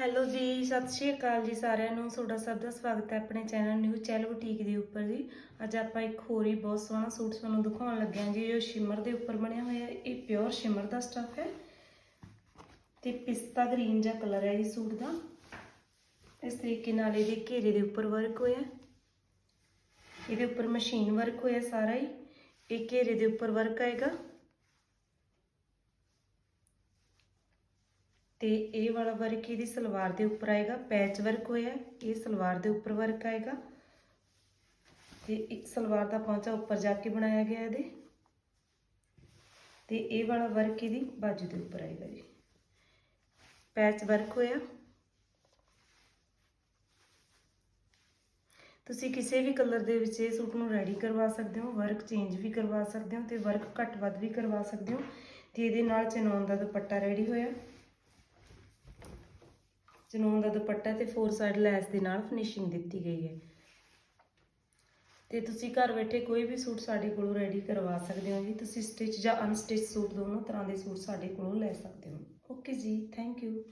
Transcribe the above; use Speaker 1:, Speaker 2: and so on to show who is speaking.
Speaker 1: Hello ਜੀ, ਸਤਿ ਸ਼੍ਰੀ ਅਕਾਲ ਜੀ ਸਾਰਿਆਂ ਨੂੰ। ਤੁਹਾਡਾ ਸਭ ਦਾ ਸਵਾਗਤ ਹੈ ਆਪਣੇ ਚੈਨਲ ਨਿਊ ਚੈਲ ਬੁਟੀਕ ਦੇ ਉੱਪਰ ਜੀ। ਅੱਜ ਆਪਾਂ ਇੱਕ ਹੋਰ ਹੀ ਬਹੁਤ ਸੋਹਣਾ ਸੂਟ ਤੁਹਾਨੂੰ ਦਿਖਾਉਣ ਲੱਗੇ ਹਾਂ ਜੀ। ਜੋ ਸ਼ਿਮਰ ਦੇ ਉੱਪਰ ਬਣਿਆ ਹੋਇਆ ਹੈ। ਇਹ ਪਿਓਰ ਸ਼ਿਮਰ ਦਾ ਸਟੱਫ ਹੈ ਤੇ ਪਿਸਤਾ ਗ੍ਰੀਨ ਜਿਹਾ ਕਲਰ ਹੈ ਇਸ ਸੂਟ ਦਾ। ਇਸ ਤਰੀਕੇ ਨਾਲ ਇਹਦੇ ਘੇਰੇ ਦੇ ਉੱਪਰ ਵਰਕ ਹੋਇਆ ਇਹਦੇ ਉੱਪਰ ਮਸ਼ੀਨ ਵਰਕ ਹੋਇਆ ਸਾਰਾ ਹੀ। ਇਹ ਘੇਰੇ ਦੇ ਉੱਪਰ ਵਰਕ ਆਏਗਾ। ਤੇ ਇਹ ਵਾਲਾ ਵਰਕ ਇਹਦੀ ਸਲਵਾਰ ਦੇ ਉੱਪਰ ਆਏਗਾ ਪੈਚ ਵਰਕ ਹੋਇਆ, ਇਹ ਸਲਵਾਰ ਦੇ ਉੱਪਰ ਵਰਕ ਆਏਗਾ। ਤੇ ਇੱਕ ਸਲਵਾਰ ਦਾ ਪਹੁੰਚਾ ਉੱਪਰ ਜਾ ਕੇ ਬਣਾਇਆ ਗਿਆ ਇਹਦੇ। ਤੇ ਇਹ ਵਾਲਾ ਵਰਕ ਇਹਦੀ ਬਾਜੂ ਦੇ ਉੱਪਰ ਆਏਗਾ ਜੀ। ਪੈਚ ਵਰਕ ਹੋਇਆ। ਤੁਸੀਂ ਕਿਸੇ ਵੀ ਕਲਰ ਦੇ ਵਿੱਚ ਇਹ ਸੂਟ ਨੂੰ ਰੈਡੀ ਕਰਵਾ ਸਕਦੇ ਹੋ ਵਰਕ ਚੇਂਜ ਵੀ ਕਰਵਾ ਸਕਦੇ ਹੋ ਤੇ ਵਰਕ ਘੱਟ ਵੱਧ ਵੀ ਕਰਵਾ ਸਕਦੇ ਹੋ। ਤੇ ਇਹਦੇ ਨਾਲ ਚਨੌਨ ਦਾ ਦੁਪੱਟਾ ਰੈਡੀ ਹੋਇਆ। ਚਨੌਨ ਦਾ ਦੁਪੱਟਾ ਤੇ ਫੋਰ ਸਾਈਡ ਲੈਸ ਦੇ ਨਾਲ ਫਿਨਿਸ਼ਿੰਗ ਦਿੱਤੀ ਗਈ ਹੈ। ਤੇ ਤੁਸੀਂ ਘਰ ਬੈਠੇ ਕੋਈ ਵੀ ਸੂਟ ਸਾਡੇ ਕੋਲੋਂ ਰੈਡੀ ਕਰਵਾ ਸਕਦੇ ਹੋ ਜੀ। ਤੁਸੀਂ ਸਟਿਚ ਜਾਂ ਅਨਸਟਿਚ ਸੂਟ ਦੋਨੋਂ ਤਰ੍ਹਾਂ ਦੇ ਸੂਟ ਸਾਡੇ ਕੋਲੋਂ ਲੈ ਸਕਦੇ ਹੋ। ਓਕੇ ਜੀ ਥੈਂਕ ਯੂ